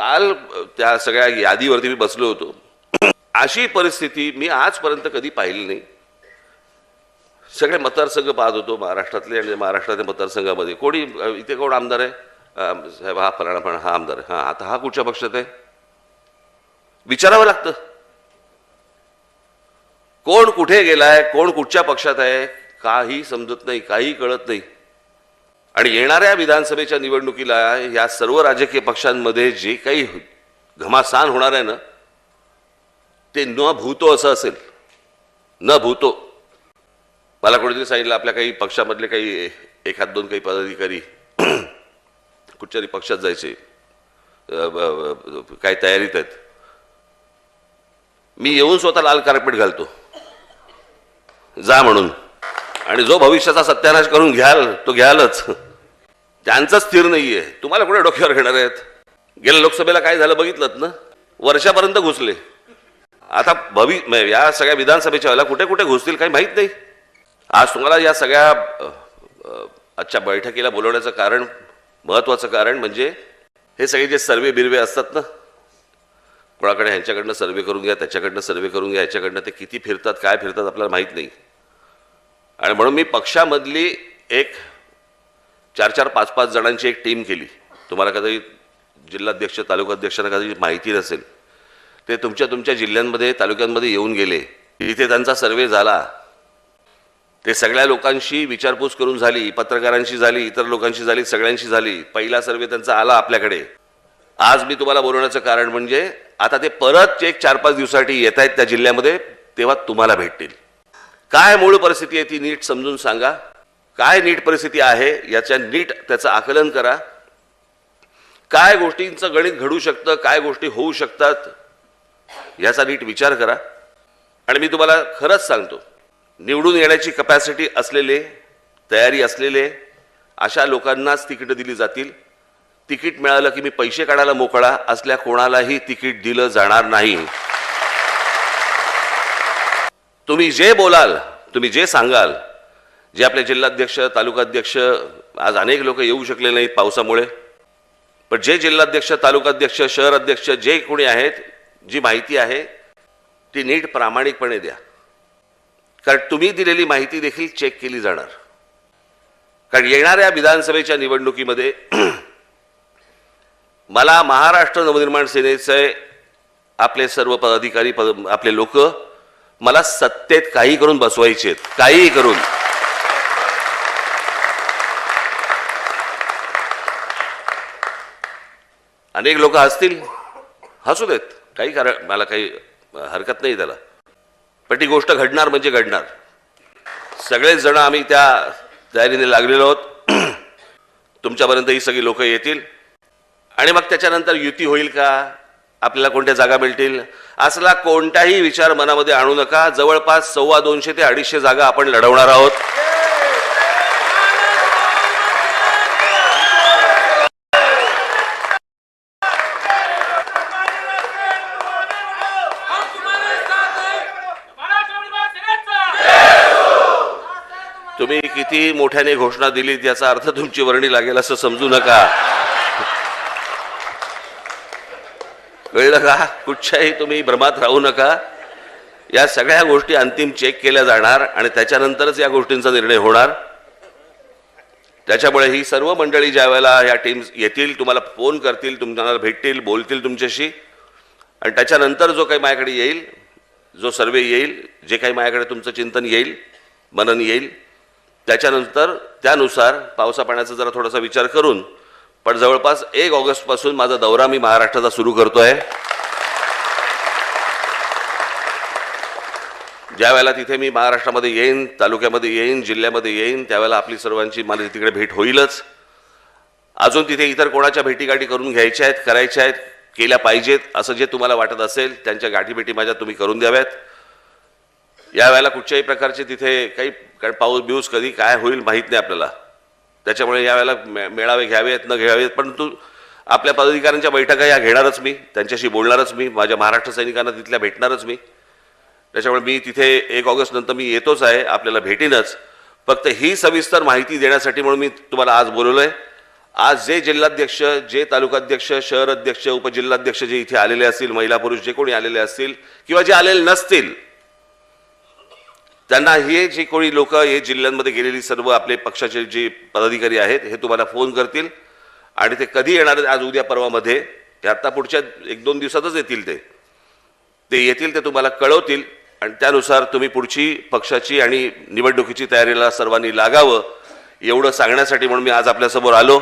काल त्या सगळ्या यादीवरती मी बसलो होतो. अशी परिस्थिती मी आजपर्यंत कधी पाहिली नाही. सगळे मतदारसंघ पाहत होतो महाराष्ट्रातले आणि महाराष्ट्रातल्या मतदारसंघामध्ये. कोणी इथे कोण आमदार आहे? साहेब हा फलाणा फलाणा हा आमदार आहे. हा आता हा कुठच्या पक्षात आहे? विचारावं लागतं. कोण कुठे गेलाय कोण कुठच्या पक्षात आहे काही समजत नाही काही कळत नाही. आणि येणाऱ्या विधानसभेच्या निवडणुकीला या सर्व राजकीय पक्षांमध्ये जे काही घमासान होणार आहे ना ते न भूतो असं असेल. न भूतो. मला कोणीतरी सांगितलं आपल्या काही पक्षामधले काही एखाद दोन काही पदाधिकारी कुठच्याही पक्षात जायचे. काय तयारीत आहेत. मी येऊन स्वतः लाल कार्पेट घालतो. जा म्हणून. आणि जो भविष्याचा सत्यानाश करून घ्याल तो घ्यालच. त्यांचा स्थिर नाहीये. तुम्हाला कुठे डोक्यावर घेणार आहेत? गेल्या लोकसभेला काय झालं बघितलं ना? वर्षापर्यंत घुसले. आता भवी या सगळ्या विधानसभेच्या वेळेला कुठे कुठे घुसतील काही माहीत नाही. आज तुम्हाला या सगळ्या आजच्या बैठकीला बोलवण्याचं कारण महत्त्वाचं कारण म्हणजे हे सगळे जे सर्वे बिर्वे असतात ना कोणाकडे ह्यांच्याकडनं सर्वे करून घ्या त्याच्याकडनं सर्वे करून घ्या याच्याकडनं ते किती फिरतात काय फिरतात आपल्याला माहीत नाही. आणि म्हणून मी पक्षामधली एक चार चार पाच पाच जणांची एक टीम केली. तुम्हाला कधी जिल्हाध्यक्ष तालुकाध्यक्षांना कधी माहिती नसेल. ते तुमच्या तुमच्या जिल्ह्यांमध्ये तालुक्यांमध्ये येऊन गेले. इथे त्यांचा सर्वे झाला. ते सगळ्या लोकांशी विचारपूस करून झाली पत्रकारांशी झाली इतर लोकांशी झाली सगळ्यांशी झाली. पहिला सर्वे त्यांचा आला आपल्याकडे. आज मी तुम्हाला बोलवण्याचं कारण म्हणजे आता ते परत एक चार पाच दिवसासाठी येत आहेत त्या जिल्ह्यामध्ये तेव्हा तुम्हाला भेटतील. काय मूळ परिस्थिती आहे ती नीट समजून सांगा. काय नीट परिस्थिती आहे याच्या नीट त्याचं आकलन करा. काय गोष्टींचं गणित घडू शकतं काय गोष्टी होऊ शकतात याचा नीट विचार करा. आणि मी तुम्हाला खरंच सांगतो निवडून येण्याची कपॅसिटी असलेले तयारी असलेले अशा लोकांनाच तिकीटं दिली जातील. तिकीट मिळालं की मी पैसे काढायला मोकळा असल्या कोणालाही तिकीट दिलं जाणार नाही. तुम्ही जे बोलाल तुम्ही जे सांगाल जे आपले जिल्हाध्यक्ष तालुकाध्यक्ष आज अनेक लोक येऊ शकले नाहीत पावसामुळे. पण जे जिल्हाध्यक्ष तालुकाध्यक्ष शहर अध्यक्ष जे कोणी आहेत जी माहिती आहे ती नीट प्रामाणिकपणे द्या. कारण तुम्ही दिलेली माहिती देखील चेक केली जाणार. कारण येणाऱ्या विधानसभेच्या निवडणुकीमध्ये मला महाराष्ट्र नवनिर्माण सेनेचे आपले सर्व पदाधिकारी पद आपले लोक मला सत्तेत काही करून बसवायचे आहेत काहीही करून. अनेक लोक हसतील. हसू देत. काही कारण मला काही हरकत नाही त्याला. पण ती गोष्ट घडणार म्हणजे घडणार. सगळेच जण आम्ही त्या तयारीने लागलेलो आहोत. तुमच्यापर्यंत ही सगळी लोक येतील. आणि मग त्याच्यानंतर युती होईल का? आपल्याला कोणत्या जागा मिळतील? असला कोणताही विचार मनामध्ये आणू नका. जवळपास सव्वा दोनशे ते अडीचशे जागा आपण लढवणार आहोत हम तुम्हारे साथ हैं महाराष्ट्र नवनिर्माण सेनेचा तुम्ही किती मोठ्याने घोषणा दिली याचा अर्थ तुमची वर्णी लागेल असं समजू नका. कळलं का? कुठच्याही तुम्ही भ्रमात राहू नका. या सगळ्या गोष्टी अंतिम चेक केल्या जाणार आणि त्याच्यानंतरच या गोष्टींचा निर्णय होणार. त्याच्यामुळे ही सर्व मंडळी ज्या वेळेला या टीम्स येतील तुम्हाला फोन करतील तुम्हाला भेटतील बोलतील तुमच्याशी. आणि त्याच्यानंतर जो काही माझ्याकडे येईल जो सर्वे येईल जे काही माझ्याकडे तुमचं चिंतन येईल मनन येईल त्याच्यानंतर त्यानुसार पावसा पाण्याचा जरा थोडासा विचार करून पण जवळपास एक ऑगस्टपासून माझा दौरा मी महाराष्ट्राचा सुरू करतोय. ज्या वेळेला तिथे मी महाराष्ट्रामध्ये येईन तालुक्यामध्ये येईन जिल्ह्यामध्ये येईन त्यावेळेला आपली सर्वांची मला तिकडे भेट होईलच. अजून तिथे इतर कोणाच्या भेटीगाठी करून घ्यायच्या आहेत करायच्या आहेत केल्या पाहिजेत असं जे तुम्हाला वाटत असेल त्यांच्या गाठीभेटी माझ्या तुम्ही करून द्याव्यात. या वेळेला कुठच्याही प्रकारचे तिथे काही कारण पाऊस बिऊस कधी काय होईल माहीत नाही आपल्याला. त्याच्यामुळे या वेळेला मे- मेळावे घ्यावेत न घ्यावेत परंतु आपल्या पदाधिकाऱ्यांच्या बैठका या घेणारच मी. त्यांच्याशी बोलणारच मी. माझ्या महाराष्ट्र सैनिकांना तिथल्या भेटणारच मी. त्याच्यामुळे मी तिथे एक ऑगस्ट नंतर मी येतोच आहे. आपल्याला भेटीनच. फक्त ही सविस्तर माहिती देण्यासाठी म्हणून मी तुम्हाला आज बोलवलंय. आज जे जिल्हाध्यक्ष जे तालुकाध्यक्ष शहर अध्यक्ष उपजिल्हाध्यक्ष जे इथे आलेले असतील महिला पुरुष जे कोणी आलेले असतील किंवा जे आलेले नसतील त्यांना हे जे कोणी लोक हे जिल्ह्यांमध्ये गेलेली सर्व आपले पक्षाचे जे पदाधिकारी आहेत हे तुम्हाला फोन करतील. आणि ते कधी येणार आहेत आज उद्या परवामध्ये हे आत्ता पुढच्या एक दोन दिवसातच येतील ते. ते येतील ते तुम्हाला कळवतील. आणि त्यानुसार तुम्ही पुढची पक्षाची आणि निवडणुकीची तयारीला सर्वांनी लागावं एवढं सांगण्यासाठी म्हणून मी आज आपल्यासमोर आलो.